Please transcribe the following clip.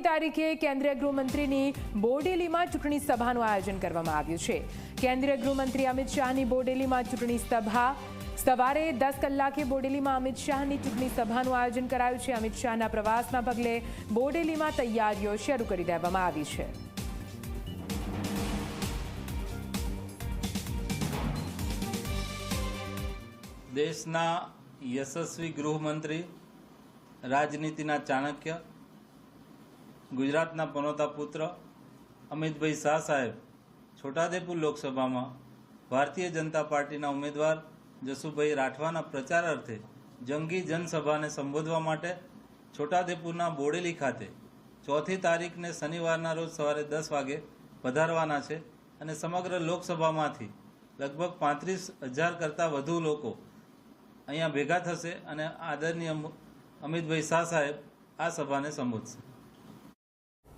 ચોથી તારીખે કેન્દ્રીય ગૃહમંત્રીની બોડેલીમાં ચૂંટણી સભાનું આયોજન કરવામાં આવ્યું છે. કેન્દ્રીય ગૃહમંત્રી અમિત શાહની બોડેલીમાં ચૂંટણી સભા. સવારે દસ કલાકે બોડેલીમાં અમિત શાહની ચૂંટણી સભાનું આયોજન કરાયું છે. અમિત શાહના પ્રવાસના પગલે બોડેલીમાં તૈયારીઓ શરૂ કરી દેવામાં આવી છે. દેશના યશસ્વી ગૃહમંત્રી, રાજનીતિના ચાણક્ય ગુજરાતના પનોતા પુત્ર અમિતભાઈ શાહ સાહેબ છોટાદેપુર લોકસભામાં ભારતીય જનતા પાર્ટીના ઉમેદવાર જસુભાઈ રાઠવાના પ્રચાર અર્થે જંગી જનસભાને સંબોધવા માટે છોટાદેપુરના બોડેલી ખાતે ચોથી તારીખને શનિવારના રોજ સવારે દસ વાગે પધારવાના છે અને સમગ્ર લોકસભામાંથી લગભગ પાંત્રીસ હજાર કરતાં વધુ લોકો અહીંયા ભેગા થશે અને આદરણીય અમિતભાઈ શાહ સાહેબ આ સભાને સંબોધશે.